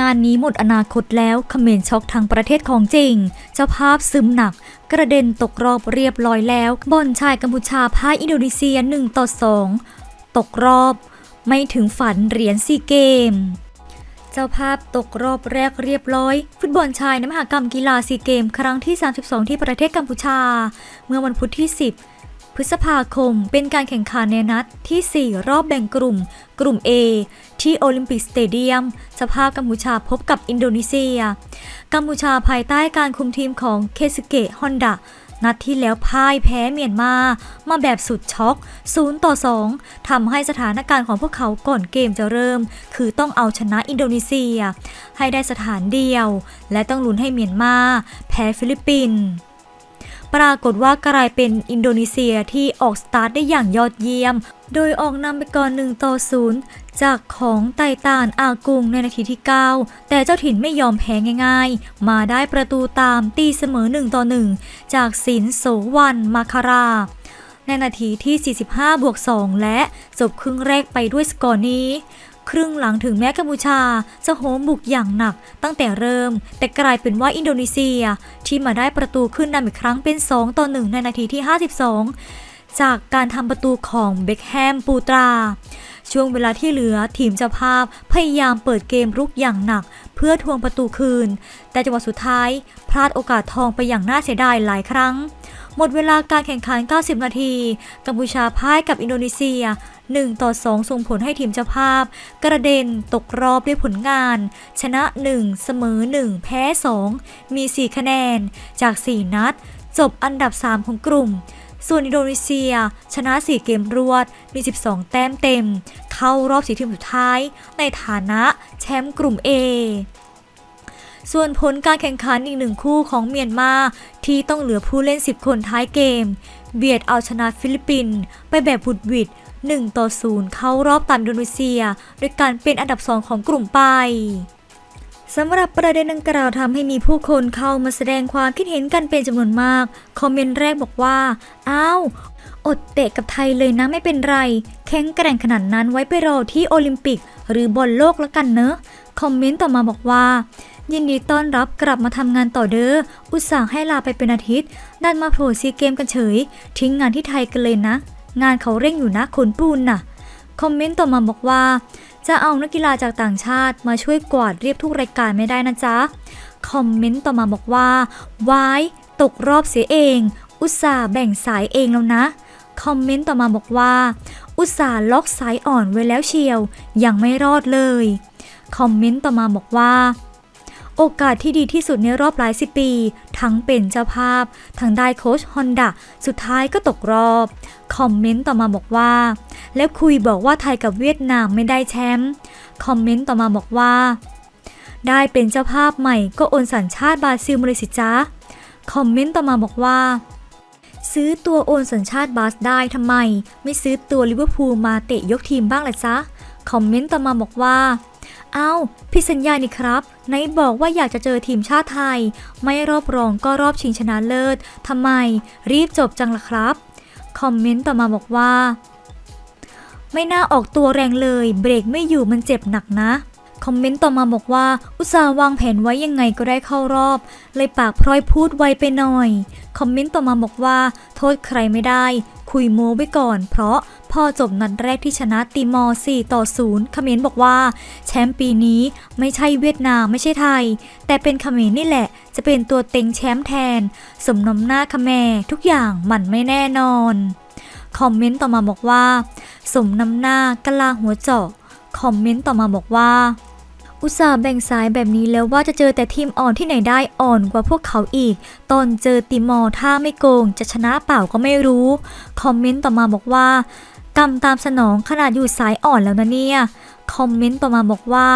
งานนี้หมดอนาคตแล้วเขมรช็อกทางประเทศของจริง เจ้าภาพซึมหนัก กระเด็นตกรอบเรียบร้อยแล้ว บอลชายกัมพูชาพ่ายอินโดนีเซีย1ต่อ2ตกรอบ ไม่ถึงฝันเหรียญซีเกมเจ้าภาพตกรอบแรกเรียบร้อย ฟุตบอลชายในมหกรรมกีฬาซีเกม ครั้งที่ 32 ที่ประเทศกัมพูชา เมื่อวันพุธที่ 10 พฤษภาคมเป็นการแข่งขันในนัดที่ 4 รอบแบ่งกลุ่ม กลุ่ม A ที่โอลิมปิกสเตเดียมสภาพกัมพูชาพบกับอินโดนีเซีย กัมพูชาภายใต้การคุมทีมของเคซึเกะฮอนดะนัดที่แล้วพ่ายแพ้เมียนมา มาแบบสุดช็อก 0 ต่อ 2 ทำให้สถานการณ์ของพวกเขาก่อนเกมจะเริ่ม คือต้องเอาชนะอินโดนีเซีย ให้ได้สถานเดียว และต้องลุ้นให้เมียนมา แพ้ฟิลิปปินส์ ปรากฏว่ากลายเป็นอินโดนีเซียที่ออกสตาร์ทได้อย่างยอดเยี่ยม โดยออกนำไปก่อน1ต่อ0จากของไตตานอากุงในนาทีที่ 9 แต่เจ้าถิ่นไม่ยอมแพ้ง่ายๆ มาได้ประตูตามตีเสมอ1ต่อ1จากสินโสวันมาคาราในนาทีที่ 45 บวก 2 และจบครึ่งแรกไปด้วยสกอร์นี้ ครึ่งหลังถึงแม้กัมพูชา จะโหมบุกอย่างหนักตั้งแต่เริ่ม แต่กลายเป็นว่าอินโดนีเซีย ที่มาได้ประตูขึ้นนำอีกครั้งเป็น 2 ต่อ 1 ในนาทีที่ 52 จากการทำประตูของเบคแฮมปูตรา ช่วงเวลาที่เหลือทีมเจ้าภาพพยายามเปิดเกมรุกอย่างหนัก เพื่อทวงประตูคืน แต่จังหวะสุดท้าย พลาดโอกาสทองไปอย่างน่าเสียดายหลายครั้ง หมดเวลาการแข่งขัน 90 นาที กัมพูชาพ่ายกับอินโดนีเซีย 1 ต่อ 2 ส่งผลให้ทีมเจ้าภาพ กระเด็นตกรอบด้วยผลงาน ชนะ 1 เสมอ 1 แพ้ 2 มี 4 คะแนน จาก 4 นัด จบอันดับ 3 ของกลุ่มส่วนอินโดนีเซีย ชนะ 4 เกมรวด มี 12 แต้มเต็ม เข้ารอบสีทีมสุดท้าย ในฐานะแชมป์กลุ่ม A ส่วนผลการแข่งขันอีกหนึ่งคู่ของเมียนมาที่ต้องเหลือผู้เล่น 10 คนท้ายเกม เบียดเอาชนะฟิลิปปินส์ไปแบบบุดหวิด1ต่อ0เข้ารอบตามอินโดนีเซียโดยการเป็นอันดับ 2 ของกลุ่มไปสำหรับประเด็นดังกล่าวทำให้มีผู้คนเข้ามาแสดงความคิดเห็นกันเป็นจำนวนมาก คอมเมนต์แรกบอกว่า อ้าว อดเตะกับไทยเลยนะไม่เป็นไร แข็งแกร่งขนาดนั้นไว้ไปรอที่โอลิมปิก หรือบอลโลกแล้วกันเนอะ คอมเมนต์ต่อมาบอกว่า ยินดีต้อนรับกลับมาทำงานต่อเด้อ อุตส่าห์ให้ลาไปเป็นอาทิตย์ ดันมาโผล่ซีเกมกันเฉย ทิ้งงานที่ไทยกันเลยนะ งานเขาเร่งอยู่นะขนปูนน่ะ คอมเมนต์ต่อมาบอกว่า จะเอานักกีฬาจากต่างชาติมาช่วยกวาดเรียบทุกรายการไม่ได้นะจ๊ะ คอมเมนต์ต่อมาบอกว่าวายตกรอบเสียเอง อุตส่าห์แบ่งสายเองแล้วนะ คอมเมนต์ต่อมาบอกว่า อุตส่าห์ล็อกสายอ่อนไว้แล้วเชียว ยังไม่รอดเลย คอมเมนต์ต่อมาบอกว่า โอกาสที่ดีที่สุดในรอบหลายสิบปี ทั้งเป็นเจ้าภาพ ทั้งได้โค้ชฮอนดะสุดท้ายก็ตกรอบ คอมเมนต์ต่อมาบอกว่า แล้วคุยบอกว่าไทยกับเวียดนามไม่ได้แชมป์คอมเมนต์ต่อมาบอกว่า ได้เป็นเจ้าภาพใหม่ก็โอนสัญชาติบราซิลมาเลยสิจ๊ะคอมเมนต์ต่อมาบอกว่าซื้อตัวโอนสัญชาติบาสได้ทำไม ไม่ซื้อตัวลิเวอร์พูลมาเตะยกทีมบ้างล่ะจ๊ะ คอมเมนต์ต่อมาบอกว่า อ้าวพี่สัญญานี่ครับไหนบอกว่าอยากจะเจอทีมชาติไทย ไม่รอบรองก็รอบชิงชนะเลิศทำไม รีบจบจังล่ะครับ คอมเมนต์ต่อมาบอกว่า ไม่น่าออกตัวแรงเลย เบรกไม่อยู่มันเจ็บหนักนะ คอมเมนต์ต่อมาบอกว่า อุตส่าห์วางแผนไว้ยังไงก็ได้เข้ารอบ เลยปากพร้อยพูดไวไปหน่อย คอมเมนต์ต่อมาบอกว่า โทษใครไม่ได้ คุยโม้ไว้ก่อน เพราะ พอจบนัดแรกที่ชนะติมอร์4ต่อ0คอมเมนต์บอกว่า แชมป์ปีนี้ไม่ใช่เวียดนามไม่ใช่ไทย แต่เป็นเขมรนี่แหละ จะเป็นตัวเต็งแชมป์แทน สมน้ำหน้าคแมทุกอย่างมันไม่แน่นอน คอมเมนต์ต่อมาบอกว่า สมน้ำหน้ากะลาหัวเจาะคอมเมนต์ต่อมาบอกว่าอุตส่าห์แบ่งสายแบบนี้แล้วว่าจะเจอแต่ทีมอ่อนที่ไหนได้อ่อนกว่าพวกเขาอีก ตอนเจอติมอร์ถ้าไม่โกงจะชนะเปล่าก็ไม่รู้ คอมเมนต์ต่อมาบอกว่า กรรมตามสนองขนาดอยู่สายอ่อนแล้วนะเนี่ย คอมเมนต์ต่อมาบอกว่า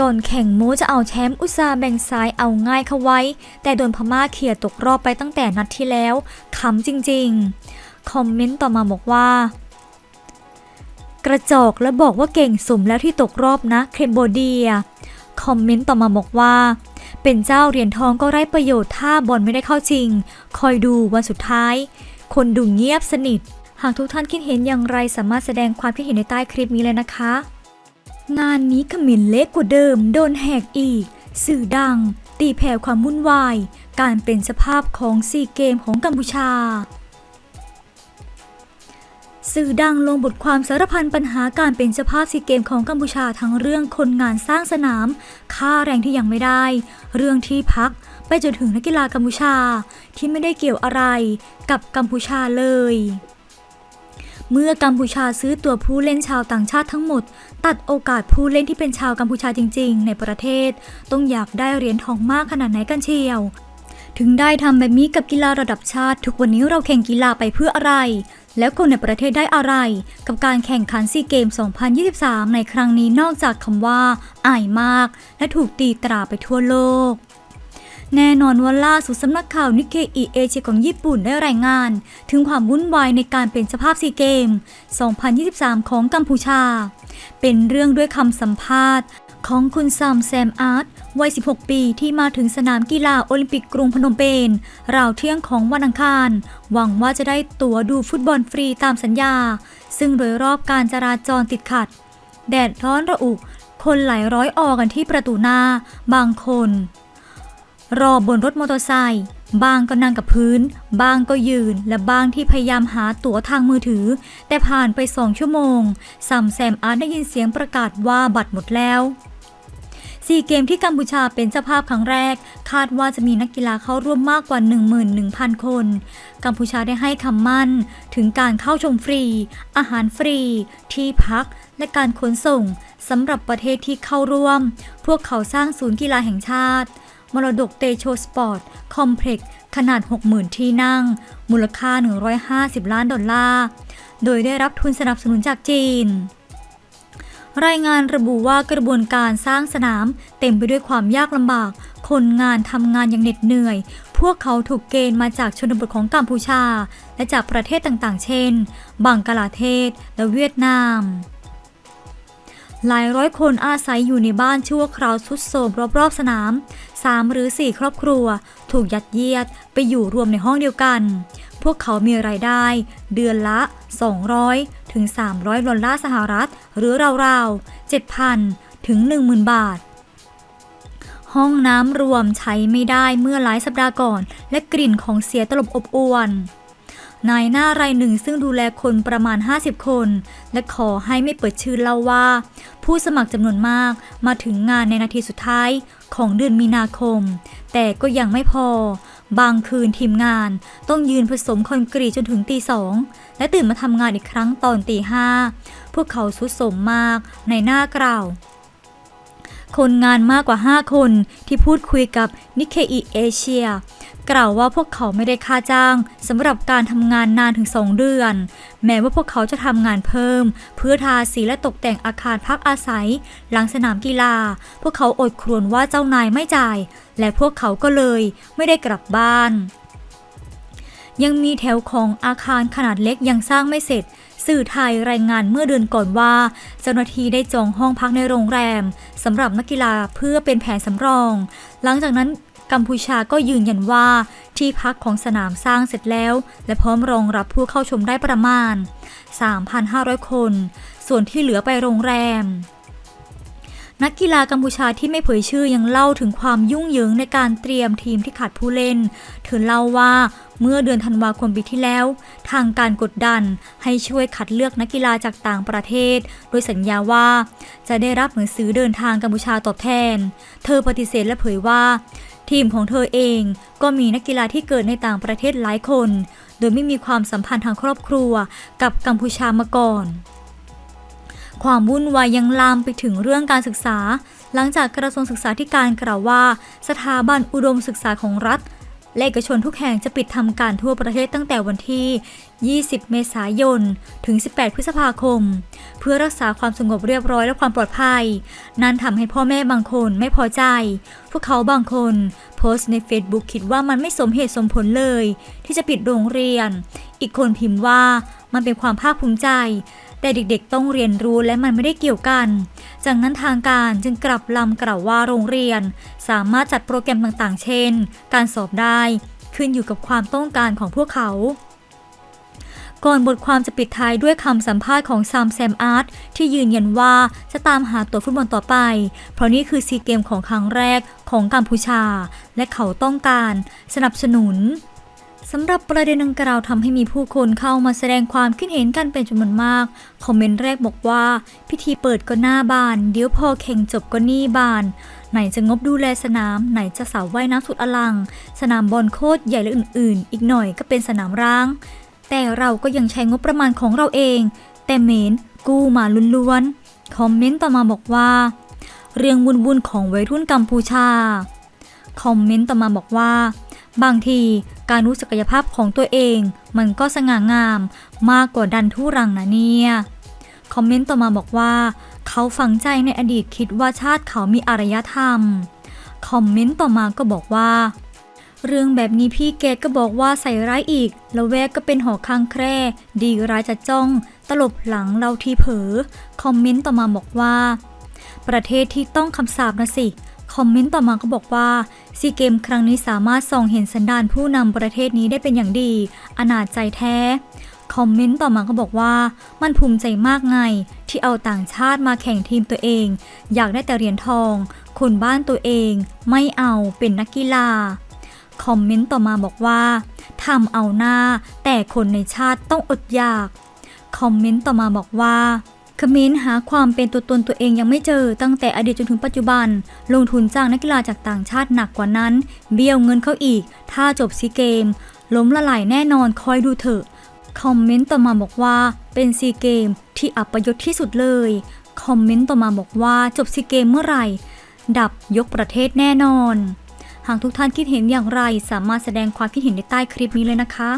ก่อนแข่งโมจะเอาแชมป์อุตสาห์แบ่งซ้ายเอาง่ายเข้าไว้ แต่โดนพม่าเขี่ยตกรอบไปตั้งแต่นัดที่แล้วขำจริงๆ คอมเมนต์ต่อมาบอกว่า กระจอกและบอกว่าเก่งสมแล้วที่ตกรอบนะเคมโบเดีย คอมเมนต์ต่อมาบอกว่าเป็นเจ้าเหรียญทองก็ไร้ประโยชน์ถ้าบอลไม่ได้เข้าจริง คอยดูวันสุดท้าย คนดูเงียบสนิท หากทุกท่านคิดเห็นอย่างไรสามารถแสดงความคิดเห็นในใต้คลิปนี้เลยนะคะ งานนี้ขมินเล็กกว่าเดิม โดนแหกอีก สื่อดัง ตีแผ่ความวุ่นวาย การเป็นสภาพของซีเกมของกัมพูชา สื่อดังลงบทความสารพันปัญหาการเป็นเจ้าภาพซีเกมของกัมพูชาทั้งเรื่องคนงานสร้างสนาม ค่าแรงที่ยังไม่ได้ เรื่องที่พักไปจนถึงนักกีฬากัมพูชาที่ไม่ได้เกี่ยวอะไรกับกัมพูชาเลย เมื่อกัมพูชาซื้อตัวผู้เล่นชาวต่างชาติทั้งหมด ตัดโอกาสผู้เล่นที่เป็นชาวกัมพูชาจริง ๆ ในประเทศ ต้องอยากได้เหรียญทองมากขนาดไหนกันเชียว ถึงได้ทำแบบนี้กับกีฬาระดับชาติ ทุกวันนี้เราแข่งกีฬาไปเพื่ออะไร แล้วคนในประเทศได้อะไร กับการแข่งขันซีเกม 2023 ในครั้งนี้นอกจากคำว่าอายมาก และถูกตีตราไปทั่วโลก แน่นอนว่าล่าสุดสำนักข่าวนิเคอิเอเชียของญี่ปุ่นได้รายงาน ถึงความวุ่นวายในการเป็นเจ้าภาพซีเกม 2023 ของกัมพูชา เป็นเรื่องด้วยคำสัมภาษณ์ ของคุณซัมแซมอาร์ตวัย 16 ปีที่มาถึงสนามกีฬาโอลิมปิกกรุงพนมเปญราวเที่ยงของวันอังคาร หวังว่าจะได้ตั๋วดูฟุตบอลฟรีตามสัญญา ซึ่งโดยรอบการจราจรติดขัด แดดร้อนระอุ คนหลายร้อยออกันที่ประตูหน้า บางคน รอบนรถมอเตอร์ไซค์บางก็นั่งกับพื้น บางก็ยืน และบางที่พยายามหาตั๋วทางมือถือ แต่ผ่านไปสองชั่วโมงซัมแซมอาร์ตได้ยินเสียงประกาศว่าบัตรหมดแล้วซีเกมที่กัมพูชาเป็นเจ้าภาพครั้งแรก คาดว่าจะมีนักกีฬาเข้าร่วมมากกว่า 11,000 คน กัมพูชาได้ให้คำมั่น ถึงการเข้าชมฟรี อาหารฟรี ที่พัก และการขนส่งสำหรับประเทศที่เข้าร่วม พวกเขาสร้างศูนย์กีฬาแห่งชาติ มรดกเตโชสปอร์ต คอมเพล็กซ์ขนาด 60,000 ที่นั่ง มูลค่า 150 ล้านดอลลาร์ โดยได้รับทุนสนับสนุนจากจีน รายงานระบุว่ากระบวนการสร้างสนามเต็มไปด้วยความยากลำบาก คนงานทำงานอย่างเหน็ดเหนื่อย พวกเขาถูกเกณฑ์มาจากชนบทของกัมพูชา และจากประเทศต่างๆ เช่น บังกลาเทศ และเวียดนามหลายร้อยคนอาศัยอยู่ในบ้านชั่วคราวสุดโทรมรอบๆสนาม 3 หรือ 4 ครอบครัว ถูกยัดเยียดไปอยู่รวมในห้องเดียวกัน พวกเขามีรายได้ เดือนละ 200 ถึง 300ดอลลาร์สหรัฐ หรือราวๆ 7,000 ถึง 10,000 บาท ห้องน้ำรวมใช้ไม่ได้เมื่อหลายสัปดาห์ก่อน และกลิ่นของเสียตลบอบอวน นายหน้ารายหนึ่งซึ่งดูแลคนประมาณ 50 คน และขอให้ไม่เปิดชื่อเล่าว่า ผู้สมัครจำนวนมากมาถึงงานในนาทีสุดท้ายของเดือนมีนาคม แต่ก็ยังไม่พอ บางคืนทีมงานต้องยืนผสมคอนกรีตจนถึงตีสองและตื่นมาทำงานอีกครั้งตอนตีห้าพวกเขาสุดสมมากในหน้ากล่าว คนงานมากกว่า 5 คนที่พูดคุยกับนิเคอิเอเชียกล่าวว่าพวกเขาไม่ได้ค่าจ้างสำหรับการทำงานนานถึง2เดือน แม้ว่าพวกเขาจะทำงานเพิ่ม เพื่อทาสีและตกแต่งอาคารพักอาศัย หลังสนามกีฬา พวกเขาอดครวญว่าเจ้านายไม่จ่าย และพวกเขาก็เลยไม่ได้กลับบ้าน ยังมีแถวของอาคารขนาดเล็กยังสร้างไม่เสร็จ สื่อไทยรายงานเมื่อเดือนก่อนว่า เจ้าหน้าที่ได้จองห้องพักในโรงแรมสำหรับนักกีฬาเพื่อเป็นแผนสำรอง หลังจากนั้นกัมพูชาก็ยืนยันว่าที่พักของสนามสร้างเสร็จแล้ว และพร้อมรองรับผู้เข้าชมได้ประมาณ 3,500 คน ส่วนที่เหลือไปโรงแรม นักกีฬากัมพูชาที่ไม่เผยชื่อยังเล่าถึงความยุ่งเหยิงในการเตรียมทีมที่ขาดผู้เล่น เธอเล่าว่าเมื่อเดือนธันวาคมปีที่แล้ว ทางการกดดันให้ช่วยคัดเลือกนักกีฬาจากต่างประเทศ โดยสัญญาว่าจะได้รับหนังสือเดินทางกัมพูชาตอบแทน เธอปฏิเสธและเผยว่า ทีมของเธอเองก็มีนักกีฬาที่เกิดในต่างประเทศหลายคน โดยไม่มีความสัมพันธ์ทางครอบครัวกับกัมพูชามาก่อน ความวุ่นวายยังลามไปถึงเรื่องการศึกษา หลังจากกระทรวงศึกษาธิการกล่าวว่า สถาบันอุดมศึกษาของรัฐและเอกชนทุกแห่งจะปิดทำการทั่วประเทศตั้งแต่วันที่ 20 เมษายน ถึง 18 พฤษภาคม เพื่อรักษาความสงบเรียบร้อยและความปลอดภัย นั่นทำให้พ่อแม่บางคนไม่พอใจ พวกเขาบางคนโพสต์ใน Facebook คิดว่ามันไม่สมเหตุสมผลเลย ที่จะปิดโรงเรียน อีกคนพิมพ์ว่ามันเป็นความภาคภูมิใจ แต่เด็กๆต้องเรียนรู้และมันไม่ได้เกี่ยวกัน จากนั้นทางการจึงกลับลำกล่าวว่าโรงเรียน สามารถจัดโปรแกรมต่างๆ เช่น การสอบได้ ขึ้นอยู่กับความต้องการของพวกเขาก่อนบทความจะปิดท้ายด้วยคำสัมภาษณ์ของซามแซมอาร์ตที่ยืนยันว่าจะตามหาตัวฟุตบอลต่อไป เพราะนี่คือซีเกมของครั้งแรกของกัมพูชา และเขาต้องการสนับสนุน สำหรับประเด็นดังกล่าวทำให้มีผู้คนเข้ามาแสดงความคิดเห็นกันเป็นจำนวนมาก คอมเมนต์แรกบอกว่า พิธีเปิดก็หน้าบาน เดี๋ยวพอแข่งจบก็หนี่บาน ไหนจะงบดูแลสนาม ไหนจะสาว่ายน้ำสุดอลัง สนามบอลโคตรใหญ่และอื่นๆ อีกหน่อยก็เป็นสนามร้าง แต่เราก็ยังใช้งบประมาณของเราเอง แต่เมนกู้มาล้วนๆคอมเมนต์ต่อมาบอกว่า เรื่องวุ่นๆของวัยรุ่นกัมพูชาคอมเมนต์ต่อมาบอกว่า บางที การรู้ศักยภาพของตัวเอง มันก็สง่างาม มากกว่าดันทุรังนะเนี่ย คอมเมนต์ต่อมาบอกว่า เขาฝังใจในอดีตคิดว่าชาติเขามีอารยธรรม คอมเมนต์ต่อมาก็บอกว่า เรื่องแบบนี้พี่เกดก็บอกว่าใส่ร้ายอีก แล้วแวกก็เป็นหอค้างแคร่ ดีร้ายจะจ้อง ตลบหลังเราทีเผลอ คอมเมนต์ต่อมาบอกว่า ประเทศที่ต้องคำสาปนะสิ คอมเมนต์ต่อมาก็บอกว่าซีเกมครั้งนี้สามารถส่องเห็นสันดานผู้นำประเทศนี้ได้เป็นอย่างดี อนาจใจแท้ คอมเมนต์ต่อมาก็บอกว่า มันภูมิใจมากไง ที่เอาต่างชาติมาแข่งทีมตัวเอง อยากได้แต่เหรียญทอง คนบ้านตัวเอง ไม่เอาเป็นนักกีฬา คอมเมนต์ต่อมาบอกว่าทำเอาหน้า แต่คนในชาติต้องอดอยาก คอมเมนต์ต่อมาบอกว่า ขมรหาความเป็นตัวตนตัวเองยังไม่เจอ ตั้งแต่อดีตจนถึงปัจจุบัน ลงทุนจ้างนักกีฬาจากต่างชาติหนักกว่านั้น เบี้ยวเงินเขาอีก ถ้าจบซีเกม ล้มละลายแน่นอนคอยดูเถอะ คอมเมนต์ต่อมาบอกว่าเป็นซีเกมที่อัปยศที่สุดเลย คอมเมนต์ต่อมาบอกว่าจบซีเกมเมื่อไหร่ ดับยกประเทศแน่นอน หากทุกท่านคิดเห็นอย่างไร สามารถแสดงความคิดเห็นในใต้คลิปนี้เลยนะคะ